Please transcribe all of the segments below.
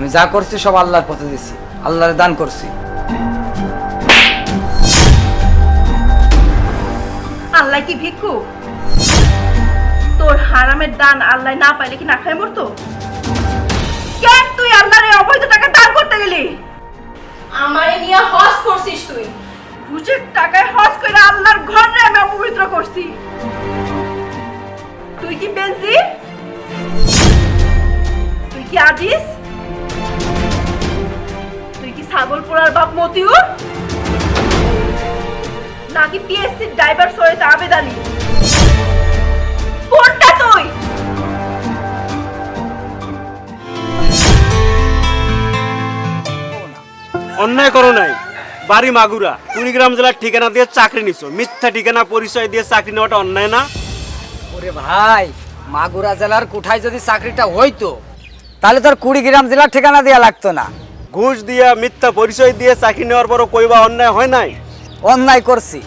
আমি যা করছি সব আল্লাহর পথে দিছি। আল্লাহর দান করছি। আল্লাহ কি ভিক্ষু? তোর হারামের দান আল্লাহ না পাইলে কি না খাই মরতো? কেন তুই আল্লাহর এই অবৈধ টাকা দান করতে গেলি? আমারে নিয়ে হজ করছিস তুই। ঘুষের টাকায় হজ করে আল্লাহর ঘরে আমি অপবিত্র করছি। তুই কি বেঞ্জি তুই কি আজিস ছাগল পোড়ার বাপ মতিউর? নাকি পিএসসি ড্রাইভার সৈয়দ আবেদ আলী? কোনটা তুই? অন্যায় করো নাই। বাড়ি মাগুরা কুড়িগ্রাম জেলার ঠিকানা দিয়ে চাকরি নিছো। মিথ্যা ঠিকানা পরিচয় দিয়ে চাকরি নেওয়াটা অন্যায় না? ওরে ভাই মাগুরা জেলার কোঠায় যদি চাকরিটা হইতো তাহলে তোর কুড়িগ্রাম জেলার ঠিকানা দেওয়া লাগতো না। ঘুষ দিয়া মিথ্যা পরিচয় দিয়ে চাকরি নেওয়ার পরও কইবা অন্যায় হয় নাই? অন্যায় করছি।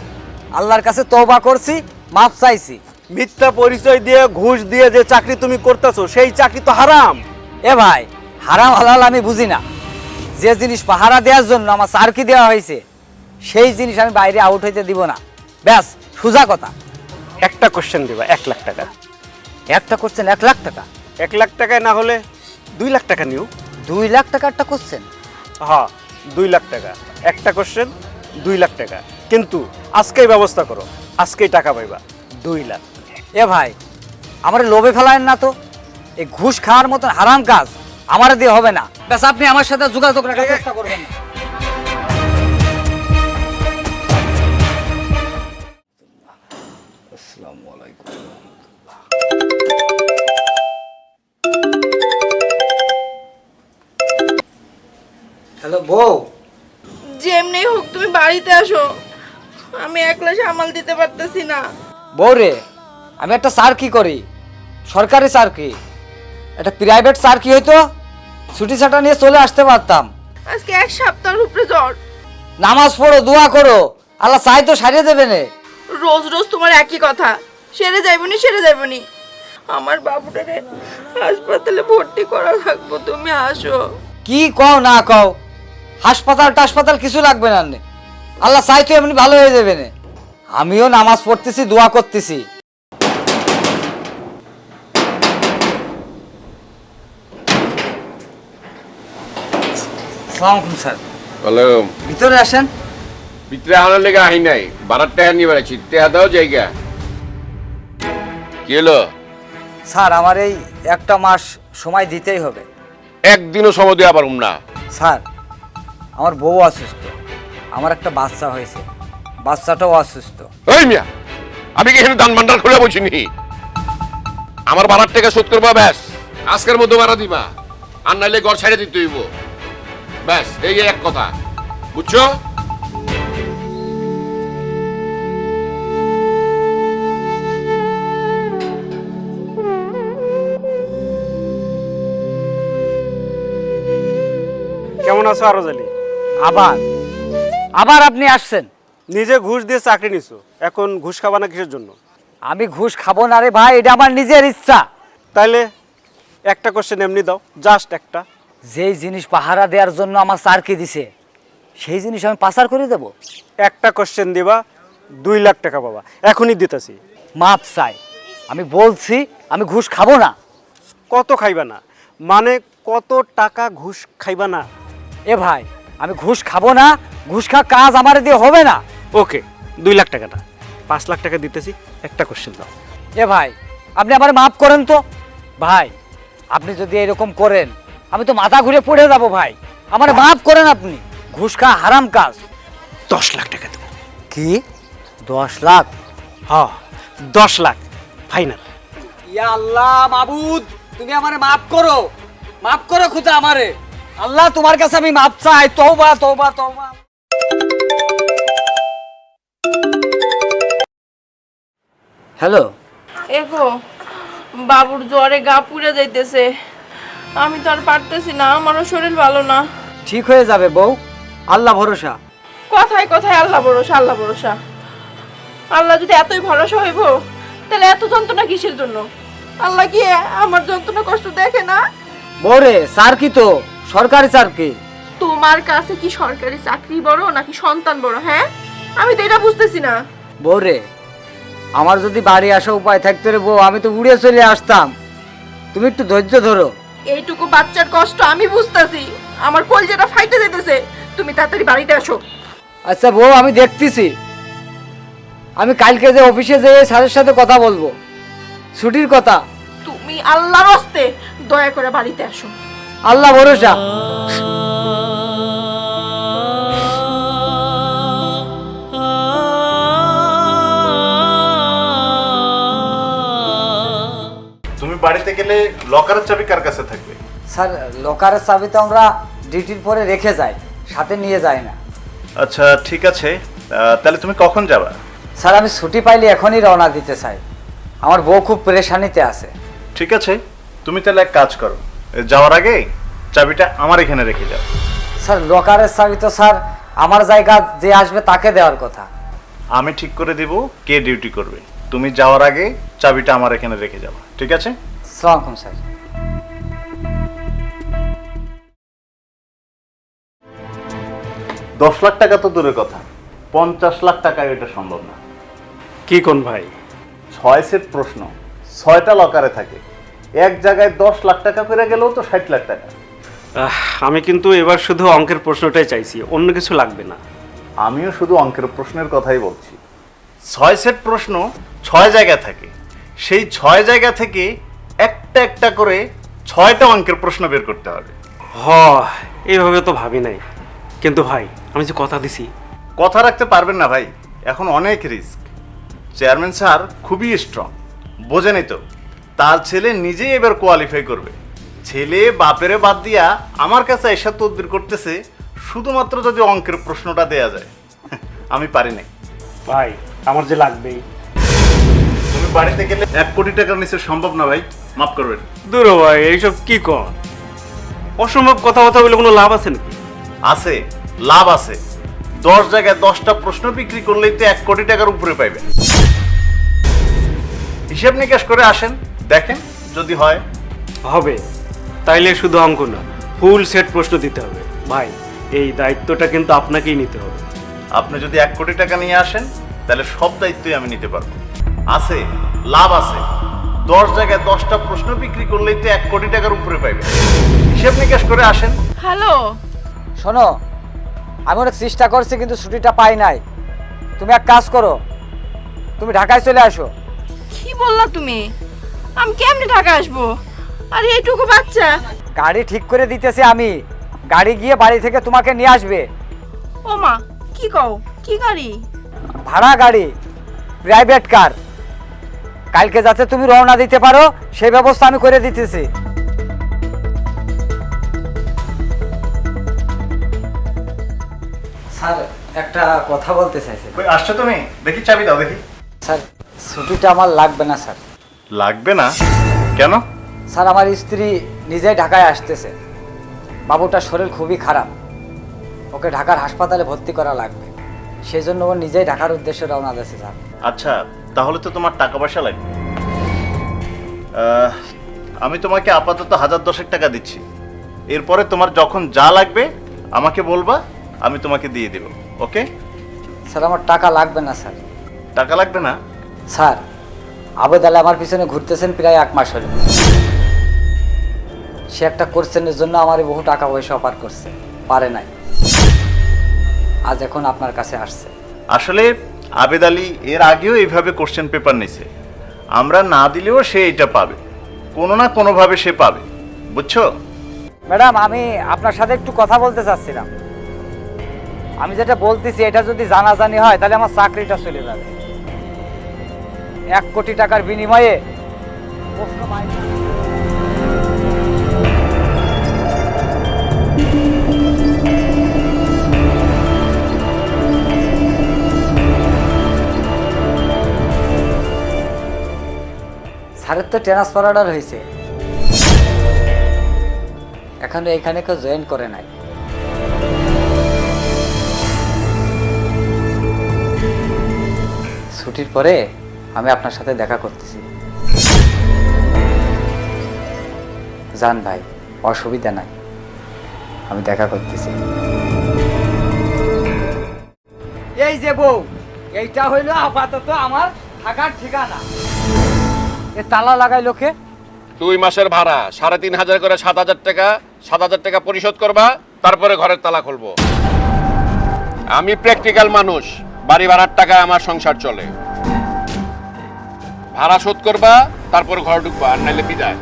আল্লাহর কাছে তওবা করছি মাপ চাইছি। মিথ্যা পরিচয় দিয়ে ঘুষ দিয়ে যে চাকরি তুমি করতেছো সেই চাকরি তো হারাম। এ ভাই হারাম হালাল আমি বুঝি না। যে জিনিস পাহারা দেওয়ার জন্য আমার সার্কি দেওয়া হয়েছে সেই জিনিস আমি বাইরে আউট হইতে দিব না। ব্যাস সোজা কথা। একটা কোশ্চেন দিবা এক লাখ টাকা। একটা করছেন এক লাখ টাকা? এক লাখ টাকায় না হলে দুই লাখ টাকা নিও। দুই লাখ টাকা একটা করছেন হ্যাঁ দুই লাখ টাকা। একটা কোশ্চেন দুই লাখ টাকা। কিন্তু আজকেই ব্যবস্থা করো, আজকেই টাকা পাইবা, দুই লাখ। এ ভাই, আমার লোভে ফেলায় না তো। এই ঘুষ খাওয়ার মতন হারাম কাজ আমার দিয়ে হবে না। ব্যাস, আপনি আমার সাথে যোগাযোগ রাখার চেষ্টা করবেন। হ্যালো বউ। যেমনি হোক তুমি বাড়িতে আসো। আমি একলা সামাল দিতে পারতেছি না। বউ রে আমি একটা সার্কি করি। সরকারি সার্কি। একটা প্রাইভেট সার্কি হইতো ছুটি ছাটা নিয়ে চলে আসতে পারতাম। আজকে এক সপ্তাহের উপরে জ্বর। নামাজ পড়ো দোয়া করো। আল্লাহ চাই তো সারিয়ে দেবে নে। রোজ রোজ তোমার একই কথা। সেরে যাইবনি সেরে যাইবনি। আমার বাবুটারে হাসপাতালে ভর্তি করা লাগবো তুমি আসো। কি কও না কও? হাসপাতাল টাসপাতাল কিছু লাগবে না। আল্লাহ চাই তো এমনি ভালো হয়ে যাবে না। আমিও নামাজ পড়তেছি দোয়া করতেছি। স্যার। ভিতরে আসেন। ভিতরে আনার লেগে আহি নাই। বারার টাকা নিয়ে বেড়াচ্ছি টেহা দাও জায়গা। কি হলো? স্যার আমার এই একটা মাস সময় দিতেই হবে। একদিনও সময় দেওয়া পারুম না। স্যার আমার বউ অসুস্থ। আমার একটা বাচ্চা হয়েছে। বাচ্চাটাও অসুস্থ। ওই মিয়া আমি কি এখানে দান ভান্ডার খুলে বলছি নি আমার বারার টাকা শোধ করবা ব্যাস। আজকের মধ্যে বাড়া দিবা। আর নাইলে ঘর ছেড়ে দিতে হইব। ব্যাস এই এক কথা। বুঝছ? কেমন আছো আরও জালি? আবার। আবার আপনি আসছেন? নিজে ঘুষ দিয়ে চাকরি নিছো। এখন ঘুষ খাবা না কিসের জন্য? আমি ঘুষ খাব না রে ভাই এটা আমার নিজের ইচ্ছা। তাইলে একটা কোশ্চেন এমনি দাও জাস্ট একটা। যেই জিনিস পাহারা দেওয়ার জন্য আমার স্যারকে দিছে সেই জিনিস আমি পাচার করে দেব? একটা কোশ্চেন দিবা দুই লাখ টাকা পাবা। এখনই দিতেছি। মাপ চাই। আমি বলছি আমি ঘুষ খাব না। কত খাইবা না? মানে কত টাকা ঘুষ খাইবা না? এ ভাই আমি ঘুষ খাব না ঘুষ খা কাজ আমার দিয়ে হবে না। ওকে দুই লাখ টাকাটা। পাঁচ লাখ টাকা দিতেছি একটা কোশ্চেন দাও। এ ভাই আপনি আমার মাফ করেন তো। ভাই আপনি যদি এরকম করেন আমি তো মাথা ঘুরে পড়ে যাব ভাই। আমার মাফ করেন আপনি। ঘুষ খা হারাম কাজ। দশ লাখ টাকা দেবো। কি? দশ লাখ? হ দশ লাখ। ফাইনাল ইয়া আল্লাহ মাবুদ তুমি আমারে মাফ করো। মাফ করো খুদা আমারে। আল্লাহ তোমার কাছে আমি মাফ চাই। তওবা তওবা তওবা। হ্যালো। এগো বাবুর জ্বরে গা পুড়ে যাইতেছে। আমি তো আর পারতেছি না আমারও শরীর ভালো না। ঠিক হয়ে যাবে বউ। আল্লাহ ভরসা। কথায় কথায় আল্লাহ ভরসা আল্লাহ ভরসা। আল্লাহ যদি এতই ভরসা হইব তাহলে এত যন্ত্রণা কিসের জন্য? আল্লাহ কি আমার যন্ত্রণা কষ্ট দেখে না? বউরে স্যার কি তো? সরকারি চাকরি? তোমার কাছে কি সরকারি চাকরি বড় নাকি সন্তান বড় হ্যাঁ? আমি তো এটা বুঝতেছি না। বউ রে আমার যদি বাড়ি আসা উপায় থাকতো রে বউ আমি তো উড়ে চলে আসতাম। তুমি একটু ধৈর্য ধরো। এইটুকু বাচ্চার কষ্ট আমি বুঝতেছি। আমার কলজেটা ফাইটে যেতেছে। তুমি তাড়াতাড়ি বাড়িতে আসো। আচ্ছা বউ আমি দেখতেছি। আমি কালকে যে অফিসে যেয়ে স্যারের সাথে কথা বলব। ছুটির কথা। তুমি আল্লাহর হস্তে দয়া করে বাড়িতে আসো। আল্লাহ ভরসা। তুমি বাড়িতে গেলে লকারের চাবি কার কাছে থাকবে? স্যার লকারের চাবি তো আমরা ডিউটির পরে রেখে যাই সাথে নিয়ে যাই না। আচ্ছা ঠিক আছে। আহ, তাহলে তুমি কখন যাবা? স্যার আমি ছুটি পাইলে এখনই রওনা দিতে চাই। আমার বউ খুব পরেশানিতে আছে। ঠিক আছে। তুমি তাহলে এক কাজ করো। যাওয়ার আগে চাবিটা আমার এখানে রেখে যাও। স্যার লকারের চাবি তো স্যার আমার জায়গা যে আসবে তাকে দেওয়ার কথা। আমি ঠিক করে দিব কে ডিউটি করবে। তুমি যাওয়ার আগে চাবিটা আমার এখানে রেখে যাও ঠিক আছে? সালাম আলাইকুম স্যার। দশ লাখ টাকা তো দূরের কথা পঞ্চাশ লাখ টাকায় এটা সম্ভব না। কি কোন ভাই? ছয় সেট প্রশ্ন ছয়টা লকারে থাকে। এক জায়গায় দশ লাখ টাকা করে গেলেও তো ষাট লাখ টাকা। আমি কিন্তু এবার শুধু অঙ্কের প্রশ্নটাই চাইছি অন্য কিছু লাগবে না। আমিও শুধু অঙ্কের প্রশ্নের কথাই বলছি। ছয় সেট প্রশ্ন ছয় জায়গা থাকে। সেই ছয় জায়গা থেকে একটা একটা করে ছয়টা অঙ্কের প্রশ্ন বের করতে হবে। হ এইভাবে তো ভাবি নাই। কিন্তু ভাই আমি যে কথা দিছি। কথা রাখতে পারবেন না ভাই এখন অনেক রিস্ক। চেয়ারম্যান স্যার খুবই স্ট্রং বোঝেনি তো। তার ছেলে নিজেই এবার কোয়ালিফাই করবে। ছেলে বাপেরে বাদ দিয়া আমার কাছে এসা তদবির করতেছে শুধুমাত্র যদি অঙ্কের প্রশ্নটা দেয়া যায়। আমি পারি নাই। ভাই আমার যে লাগবেই। তুমি বাড়িতে গেলে এক কোটি টাকার নিচে সম্ভব না ভাই মাফ করবেন। দূর ভাই এইসব কি কর অসম্ভব কথা কথা বলে কোনো লাভ আছে নাকি? আছে লাভ আছে। দশ জায়গায় দশটা প্রশ্ন বিক্রি করলেই তো এক কোটি টাকার উপরে পাইবে। হিসাব নিকাশ করে আসেন। দেখেন যদি হয়। হবে। তাইলে শুধু অঙ্ক না ফুল সেট প্রশ্ন দিতে হবে। ভাই এই দায়িত্বটা কিন্তু আপনাকেই নিতে হবে। আপনি যদি এক কোটি টাকা নিয়ে আসেন তাহলে সব দায়িত্বই আমি নিতে পারব। আছে লাভ আছে। দশ জায়গায় দশটা প্রশ্ন বিক্রি করলেই তো এক কোটি টাকার উপরে পাইবে। হিসেব নিকাশ করে আসেন। হ্যালো। শোনো আমি অনেক চেষ্টা করছি কিন্তু ছুটিটা পাই নাই। তুমি এক কাজ করো তুমি ঢাকায় চলে আসো। কি বললা তুমি? আমি কেমনে ঢাকা আসব? আরে এইটুকু বাচ্চা। গাড়ি ঠিক করে দিতেছি আমি। গাড়ি গিয়ে বাড়ি থেকে তোমাকে নিয়ে আসবে। ও মা কি কও? কি গাড়ি? ভাড়া গাড়ি প্রাইভেট কার কালকে যাতে তুমি রওনা দিতে পারো সেই ব্যবস্থা আমি করে দিতেছি। স্যার একটা কথা বলতে চাইছি। আসছো তুমি? দেখি চাবি দাও দেখি। স্যার ছুটিটা আমার লাগবে না স্যার। লাগবে না? কেন? স্যার আমার স্ত্রী নিজেই ঢাকায় আসতেছে। বাবুটার শরীর খুবই খারাপ। ওকে ঢাকার হাসপাতালে ভর্তি করা লাগবে। সেই জন্য ও নিজেই ঢাকার উদ্দেশ্যে রওনা দিয়েছে স্যার। আচ্ছা তাহলে তো তোমার টাকা পয়সা লাগবে। আহ, আমি তোমাকে আপাতত হাজার দশেক টাকা দিচ্ছি। এরপরে তোমার যখন যা লাগবে আমাকে বলবা আমি তোমাকে দিয়ে দেব ওকে? স্যার আমার টাকা লাগবে না স্যার। টাকা লাগবে না? স্যার আবেদ আলী আমার পিছনে ঘুরতেছেন প্রায় এক মাস হলো। সে একটা কোর্সেনের জন্য আমার বহু টাকা পয়সা অপার করছে। পারে নাই। আজ এখন আপনার কাছে আসছে। আসলে আবেদ আলী এর আগেও এইভাবে কোশ্চেন পেপার নিছে। আমরা না দিলেও সে এটা পাবে। কোনো না কোনোভাবে সে পাবে। বুঝছ? ম্যাডাম আমি আপনার সাথে একটু কথা বলতে চাচ্ছিলাম। আমি যেটা বলতেছি এটা যদি জানাজানি হয় তাহলে আমার চাকরিটা চলে যাবে। এক কোটি টাকার বিনিময়ে। স্যারের তো ট্রান্সফার অর্ডার হয়েছে এখনও এখানে কেউ জয়েন করে নাই ছুটির পরে আমি আপনার সাথে দেখা করতেছি। যান ভাই অসুবিধা নাই। আমি দেখা করতেছি। এই যে বউ এইটা হইল আপাতত আমার থাকার ঠিকানা। এ তালা লাগাই লোকে দুই মাসের ভাড়া সাড়ে তিন হাজার করে সাত হাজার টাকা সাত হাজার টাকা পরিশোধ করবা তারপরে ঘরের তালা খুলবো। আমি প্র্যাকটিক্যাল মানুষ বাড়ি ভাড়ার টাকা আমার সংসার চলে। ভাড়া শোধ করবা তারপর ঘর ঢুকবা আর নাইলে বিদায়।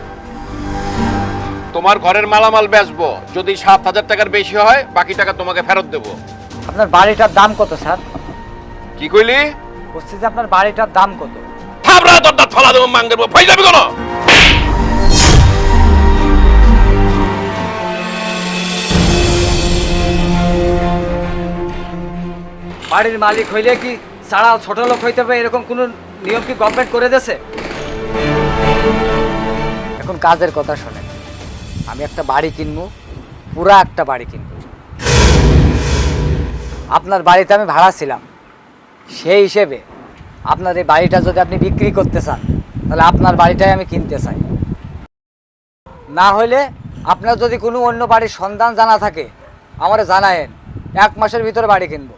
তোমার ঘরের মালামাল বেচবো যদি সাত হাজার টাকার বেশি হয় বাকি টাকা তোমাকে ফেরত দেবো। আপনার বাড়িটার দাম কত স্যার? কি কইলি? বলছি যে আপনার বাড়িটার দাম কত? থাবড়া দরদা ফলা দেবো মাং দেবো ফাই যাবি কোনো? বাড়ির মালিক হইলে কি সারা ছোট লোক হইতে হবে এরকম কোনো নিয়ম কি গভর্নমেন্ট করে দেছে এখন কাজের কথা শোনেন। আমি একটা বাড়ি কিনবো, পুরা একটা বাড়ি কিনবো। আপনার বাড়িতে আমি ভাড়া ছিলাম। সেই হিসেবে আপনার এই বাড়িটা যদি আপনি বিক্রি করতে চান, তাহলে আপনার বাড়িটাই আমি কিনতে চাই। না হলে আপনার যদি কোনো অন্য বাড়ির সন্ধান জানা থাকে, আমারে জানায়েন। এক মাসের ভিতরে বাড়ি কিনবো।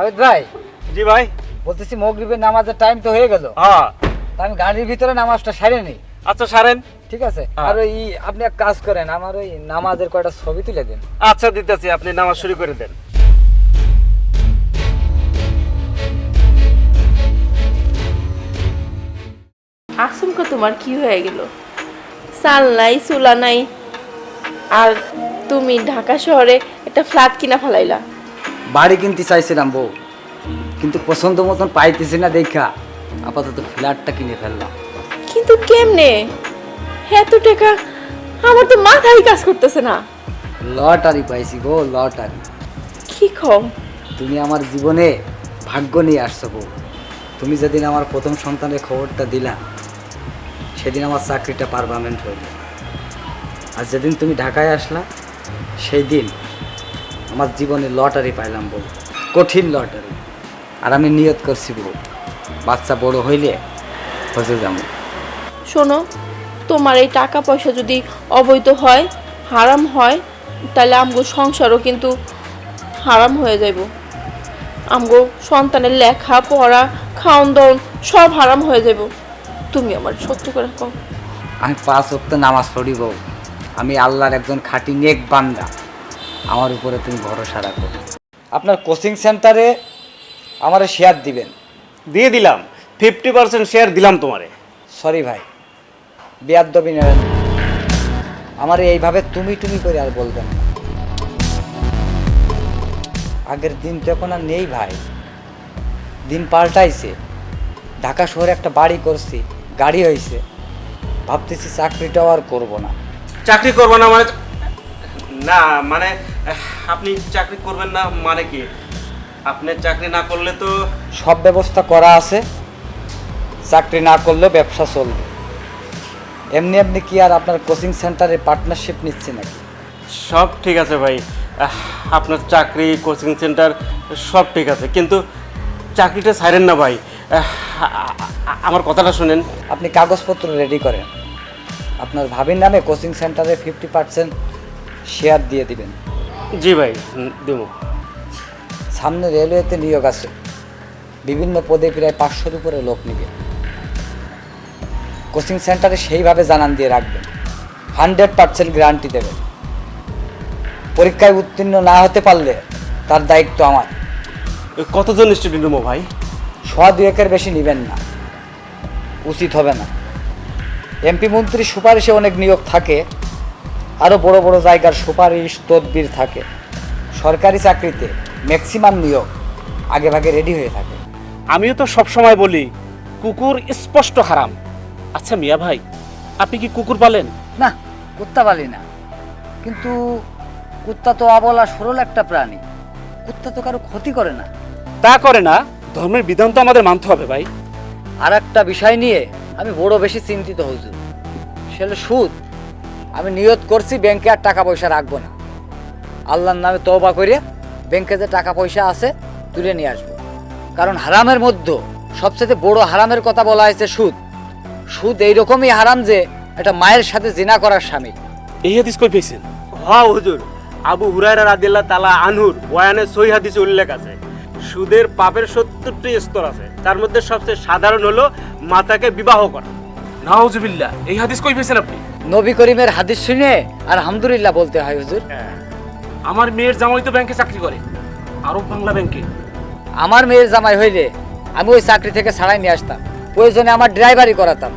আবিদ ভাই জি ভাই। বলতেছি মগরিবের নামাজের টাইম তো হয়ে গেল। হ্যাঁ। আমি গাড়ির ভিতরে নামাজটা সারে নি আচ্ছা সারেন। ঠিক আছে? হ্যাঁ। আর ওই আপনি এক কাজ করেন আমার ওই নামাজের কয়টা ছবি তুলে দিন। আচ্ছা দিতেছি আপনি নামাজ শুরু করে দেন। আসমকা তোমার কি হয়ে গেল? চাল নাই চুলা নাই আর তুমি ঢাকা শহরে একটা ফ্ল্যাট কিনা ফেলাইলা। বাড়ি কিনতে চাইছিলাম বউ। কিন্তু পছন্দ মতন পাইতেছি না দেখা। আপাতত ফ্ল্যাটটা কিনে ফেললাম। কিন্তু কেমনে? এত টাকা আমার তো মাথায় কাজ করতেছে না। লটারি পাইছি গো লটারি। কি কম? তুমি আমার জীবনে ভাগ্য নিয়ে আসছো বউ। তুমি যেদিন আমার প্রথম সন্তানের খবরটা দিলা সেদিন আমার চাকরিটা পারমানেন্ট হইল আর যেদিন তুমি ঢাকায় আসলা সেই দিন আমার জীবনে লটারি পাইলাম বউ। কঠিন লটারি। আর আমি নিয়ত করছি বউ বাচ্চা বড় হইলে হজে যাব। শোনো তোমার এই টাকা পয়সা যদি অবৈধ হয় হারাম হয় তাহলে আমগো সংসারও কিন্তু হারাম হয়ে যাইব। আমগো সন্তানের লেখা পড়া খাওন দাওন সব হারাম হয়ে যাইব। তুমি আমার সত্য করে কও। আমি পাঁচ ওয়াক্ত নামাজ পড়ি বউ। আমি আল্লাহর একজন খাঁটি নেক বান্দা। আমার উপরে তুমি ভরসা রাখো। আপনার কোচিং সেন্টারে আমার শেয়ার দিবেন। দিয়ে দিলাম। ফিফটি পার্সেন্ট শেয়ার দিলাম তোমারে। সরি ভাই বেয়াদবি নেবেন আমার এইভাবে তুমি তুমি করে আর বলবেন না। আগের দিন তো এখন আর নেই ভাই। দিন পাল্টাইছে। ঢাকা শহরে একটা বাড়ি করছি গাড়ি হয়েছে ভাবতেছি চাকরিটাও আর করব না। চাকরি করব না মানে না মানে আপনি চাকরি করবেন না মানে কি? আপনি চাকরি না করলে তো সব ব্যবস্থা করা আছে চাকরি না করলেও ব্যবসা চলবে। এমনি এমনি কি আর আপনার কোচিং সেন্টারে পার্টনারশিপ নিচ্ছে নাকি? সব ঠিক আছে ভাই। আহ, আপনার চাকরি কোচিং সেন্টার সব ঠিক আছে কিন্তু চাকরিটা ছাড়েন না ভাই। আহ, আ- আ- আমার কথাটা শুনেন। আপনি কাগজপত্র রেডি করেন। আপনার ভাবির নামে কোচিং সেন্টারে ফিফটি পার্সেন্ট শেয়ার দিয়ে দিবেন। জি ভাই দেব। সামনে রেলওয়েতে নিয়োগ আছে। বিভিন্ন পদে প্রায় পাঁচশোর উপরে লোক নিবে। কোচিং সেন্টারে সেইভাবে জানান দিয়ে রাখবেন। হান্ড্রেড পার্সেন্ট গ্যারান্টি দেবেন। পরীক্ষায় উত্তীর্ণ না হতে পারলে তার দায়িত্ব আমার। কতজন স্টুডেন্ট নেব ভাই? সোয়া দুয়েকের বেশি নেবেন না। উচিত হবে না। এমপি মন্ত্রীর সুপারিশে অনেক নিয়োগ থাকে। আরও বড় বড় জায়গার সুপারিশ তদবির থাকে। সরকারি চাকরিতে ম্যাক্সিমাম নিয়োগ আগে ভাগে রেডি হয়ে থাকে। আমিও তো সব সময় বলি কুকুর স্পষ্ট হারাম। আচ্ছা মিয়া ভাই আপনি কি কুকুর পালেন? না কুত্তা পালি না। কিন্তু কুত্তা তো অবলা সরল একটা প্রাণী। কুত্তা তো কারও ক্ষতি করে না। তা করে না ধর্মের বিধান তো আমাদের মানতে হবে ভাই। আর একটা বিষয় নিয়ে আমি বড় বেশি চিন্তিত হুজুর। সেটা সুদ। আমি নিয়ত করছি ব্যাংকে আর টাকা পয়সা রাখব না। আল্লাহর নামে তওবা করে ব্যাংকে যে টাকা পয়সা আছে তুলে নিয়ে আসব। কারণ হারামের মধ্যে সবচেয়ে বড় হারামের কথা বলা হয়েছে সুদ। সুদ এইরকমই হারাম যে একটা মায়ের সাথে জিনা করার স্বামী। এই হাদিস কই পেয়েছেন হ হুজুর আবু হুরায়রা রাদিয়াল্লাহু তাআলা আনহুর বয়ানে সহি হাদিসে উল্লেখ আছে। সুদের পাপের সত্তরটি স্তর আছে তার মধ্যে সবচেয়ে সাধারণ হলো মাতাকে বিবাহ করা। নাউজুবিল্লাহ এই হাদিস কই পেয়েছেন আপনি? নবী করিমের হাদিস শুনে আর আলহামদুলিল্লাহ বলতে হয় হুজুর। আমার মেয়ের জামাই তো ব্যাংকে চাকরি করে আরব বাংলা ব্যাংকে। আমার মেয়ের জামাই হইলে আমি ওই চাকরি থেকে ছাড়াই নিয়ে আসতাম প্রয়োজনে আমার ড্রাইভারি করাতাম।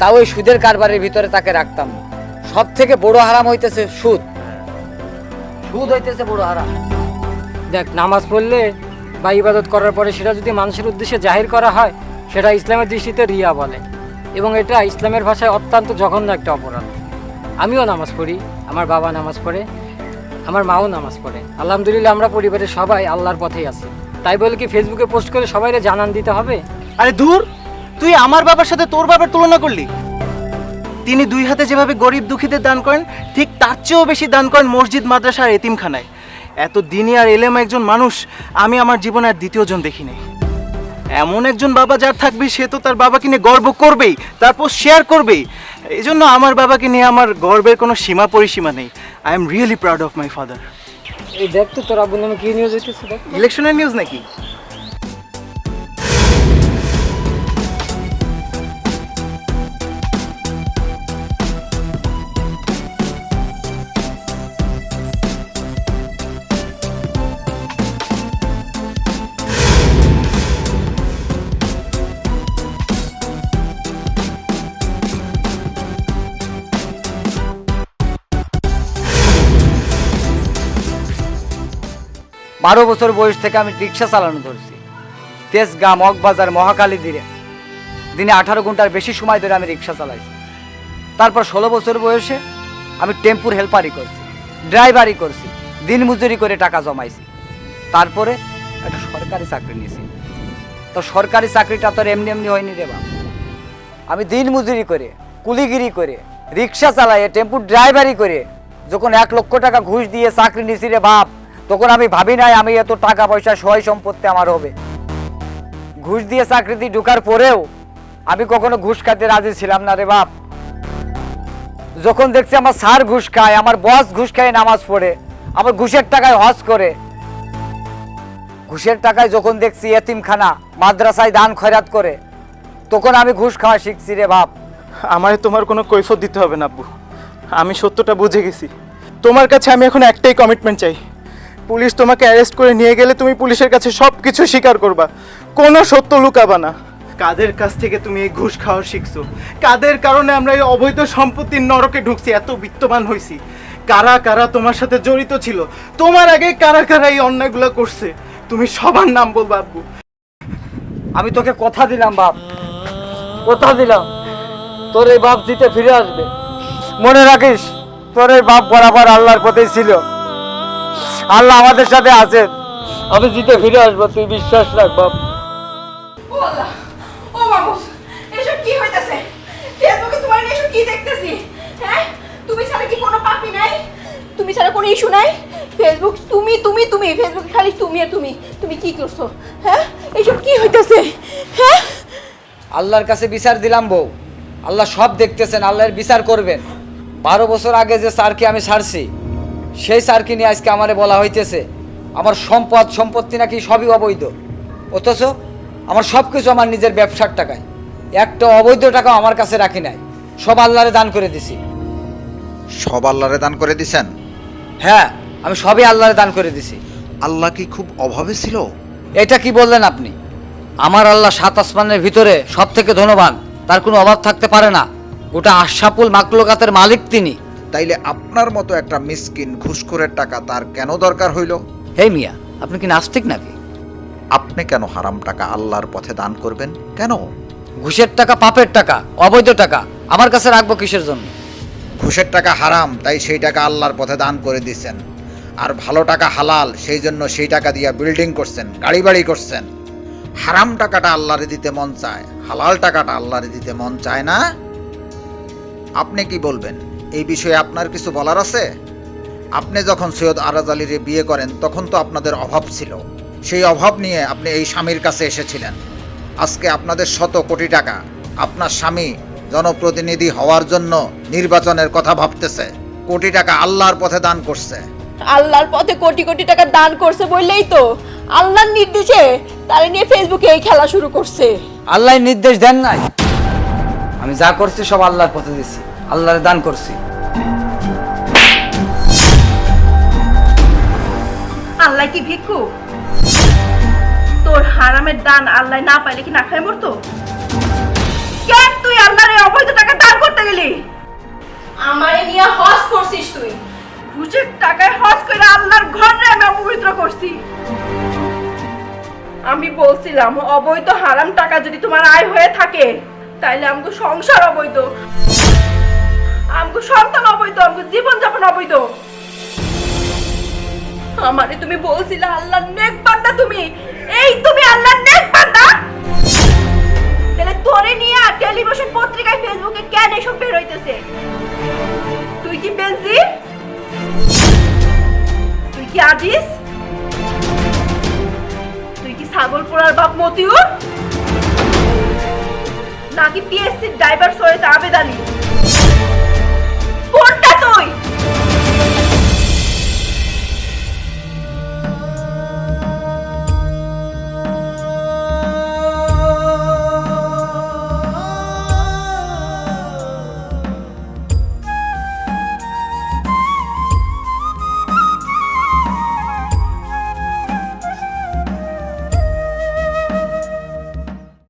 তাও ওই সুদের কারবারের ভিতরে তাকে রাখতাম। সব থেকে বড় হারাম হইতেছে সুদ। সুদ হইতেছে বড় হারাম। দেখ নামাজ পড়লে বা ইবাদত করার পরে সেটা যদি মানুষের উদ্দেশ্যে জাহির করা হয় সেটা ইসলামের দৃষ্টিতে রিয়া বলে। এবং এটা ইসলামের ভাষায় অত্যন্ত জঘন্য একটা অপরাধ। আমিও নামাজ পড়ি, আমার বাবা নামাজ পড়ে, আমার মাও নামাজ পড়ে। আলহামদুলিল্লাহ আমরা পরিবারের সবাই আল্লাহর পথেই আছি। তাই বলে কি ফেসবুকে পোস্ট করে সবাইকে জানান দিতে হবে? আরে দূর তুই আমার বাবার সাথে তোর বাবার তুলনা করলি। তিনি দুই হাতে যেভাবে গরিব দুঃখীদের দান করেন, ঠিক তার চেয়েও বেশি দান করেন মসজিদ, মাদ্রাসা আর এতিমখানায়। এত দিনই আর এলেম একজন মানুষ, আমি আমার জীবনে আর দ্বিতীয়জন দেখি নাই এমন একজন বাবা যার থাকবে সে তো তার বাবাকে নিয়ে গর্ব করবেই তারপর শেয়ার করবেই। এই জন্য আমার বাবাকে নিয়ে আমার গর্বের কোনো সীমা পরিসীমা নেই। I am really proud of my father এই দেখ তো তোর আব্বুর নামে কি নিউজ হইতেছে দেখ ইলেকশনের নিউজ নাকি? বারো বছর বয়স থেকে আমি রিক্সা চালানো ধরছি। তেজগাঁ, মগবাজার মহাকালী দিনে দিনে আঠারো ঘণ্টার বেশি সময় ধরে আমি রিক্সা চালাইছি। তারপর ষোলো বছর বয়সে আমি টেম্পুর হেল্পারই করছি ড্রাইভারই করছি, দিন মজুরি করে টাকা জমাইছি। তারপরে একটা সরকারি চাকরি নিয়েছি। তো সরকারি চাকরিটা তো এমনি এমনি হয়নি রে বাবা আমি দিন মজুরি করে, কুলিগিরি করে, রিক্সা চালাইয়ে টেম্পু ড্রাইভারি করে যখন এক লক্ষ টাকা ঘুষ দিয়ে চাকরি নিয়েছি রে বাপ তখন আমি ভাবি নাই, আমি এত টাকা পয়সা, সহায় সম্পত্তি আমার হবে। ঘুষ দিয়ে চাকরিতে ঢুকার পরেও আমি কখনো ঘুষ খাইতে রাজি ছিলাম না রে বাপ। যখন দেখছি আমার স্যার ঘুষ খায়, আমার বস ঘুষ খায়, নামাজ পড়ে, আমার ঘুষের টাকায় হজ করে। ঘুষের টাকায় যখন দেখছি এতিমখানা, মাদ্রাসায় দান খয়রাত করে, তখন আমি ঘুষ খাওয়া শিখছি রে বাপ। আমারে তোমার কোনো কৈফত দিতে হবে না, আব্বু। আমি সত্যটা বুঝে গেছি। তোমার কাছে আমি এখন একটাই কমিটমেন্ট চাই। পুলিশ তোমাকে অ্যারেস্ট করে নিয়ে গেলে তুমি পুলিশের কাছে সব কিছু স্বীকার করবা। কোনো সত্য লুকাবা না। কাদের কাছ থেকে তুমি এই ঘুষ খাওয়া শিখছো? কাদের কারণে আমরা এই অবৈধ সম্পত্তির নরকে ঢুকছি? এত বিত্তবান হয়েছি কারা কারা তোমার সাথে জড়িত ছিল? তোমার আগে কারা কারা এই অন্যায়গুলো করছে? তুমি সবার নাম বলবা, আব্বু। আমি তোকে কথা দিলাম, বাপ। কথা দিলাম। তোর এই বাপ জিতে ফিরে আসবে। মনে রাখিস, তোর এই বাপ বরাবর আল্লাহর পথেই ছিল। আল্লাহ আমাদের সাথে আছেন আমি জিতে ফিরে আসব তুই বিশ্বাস রাখ বাপ। ও আল্লাহ এসব কি হইতাছে? ফেসবুকে তোমার এসব কি দেখতেছি? হ্যাঁ? তুমি ছাড়া কি কোনো পাপি নাই? তুমি ছাড়া কোনো ইস্যু নাই? ফেসবুক তুমি তুমি তুমি ফেসবুক খালি তুমি আর তুমি। তুমি কি করছ? হ্যাঁ? এসব কি হইতাছে? হ্যাঁ? আল্লাহর কাছে বিচার দিলাম বউ। আল্লাহ সব দেখতেছেন আল্লাহর বিচার করবেন। বারো বছর আগে যে স্যারকে আমি ছাড়ছি সেই স্যারকে নিয়ে আজকে আমারে বলা হইতেছে আমার সম্পদ সম্পত্তি নাকি সবই অবৈধ। অথচ আমার সব কিছু আমার নিজের ব্যবসার টাকায়। একটা অবৈধ টাকা আমার কাছে রাখি নাই। সব আল্লাহরে দান করে দিছি। সব আল্লাহরে দান করে দিছেন? হ্যাঁ আমি সবই আল্লাহরে দান করে দিছি। আল্লাহ কি খুব অভাবে ছিল? এটা কি বললেন আপনি? আমার আল্লাহ সাত আসমানের ভিতরে সব থেকে ধনবান। তার কোনো অভাব থাকতে পারে না। গোটা আশাপুল মাকলুকাতের মালিক তিনি। তাইলে আপনার মতো একটা মিসকিন ঘুষখোরের টাকা তার কেন দরকার হইল? হে মিয়া আপনি কি নাস্তিক নাকি? আপনি কেন হারাম টাকা আল্লাহর পথে দান করবেন? কেন? ঘুষের টাকা পাপের টাকা অবৈধ টাকা আমার কাছে রাখব কিসের জন্য? ঘুষের টাকা হারাম তাই সেই টাকা আল্লাহর পথে দান করে দিছেন। আর ভালো টাকা হালাল সেই জন্য সেই টাকা দিয়ে বিল্ডিং করছেন গাড়ি বাড়ি করছেন। হারাম টাকাটা আল্লাহরে দিতে মন চায় হালাল টাকাটা আল্লাহরে দিতে মন চায় না? আপনি কি বলবেন? এই বিষয়ে আপনার কিছু বলার আছে? আপনি যখন সৈয়দ আরাজ আলীরে বিয়ে করেন তখন তো আপনাদের অভাব ছিল। সেই অভাব নিয়ে আপনি এই স্বামীর কাছে এসেছিলেন। আজকে আপনাদের শত কোটি টাকা আপনার স্বামী জনপ্রতিনিধি হওয়ার জন্য নির্বাচনের কথা ভাবতেছে। কোটি টাকা আল্লাহর পথে দান করছে। আল্লাহর পথে কোটি কোটি টাকা দান করছে বললেই তো আল্লাহর নির্দেশে তারা নিয়ে ফেসবুকে এই খেলা শুরু করছে। আল্লাহ নির্দেশ দেন নাই। আমি যা করছি সব আল্লাহর পথে দিছি। আল্লাহর দান করছি। আল্লাহ কি ভিক্ষু? তোর হারামের দান আল্লাহ না পাইলে কি না খায় মরতো? কেন তুই আল্লাহর অবৈধ টাকা দান করতে গেলি? আমারে নিয়ে হজ করছিস তুই। ঘুষের টাকায় হজ করে আল্লাহর ঘরে আমি অপবিত্র করছি। আমি বলছিলাম অবৈধ হারাম টাকা যদি তোমার আয় হয়ে থাকে তাইলে আমাকে সংসার অবৈধ। আমাকে সন্তান অবৈধ আমাকে জীবনযাপন অবৈধ। আমারে তুমি বলছিলে আল্লাহর নেক বান্দা তুমি। এই তুমি আল্লাহর নেক বান্দা। তাহলে তোরে নিয়ে আর টেলিভিশন পত্রিকায়, ফেসবুকে কেন এসব বের হইতেছে? তুই কি বেনজির তুই কি আজিজ? তুই কি ছাগল পোড়ার বাপ মতিউর? নাকি পিএসসির ড্রাইভার সৈয়দ আবেদ আলী?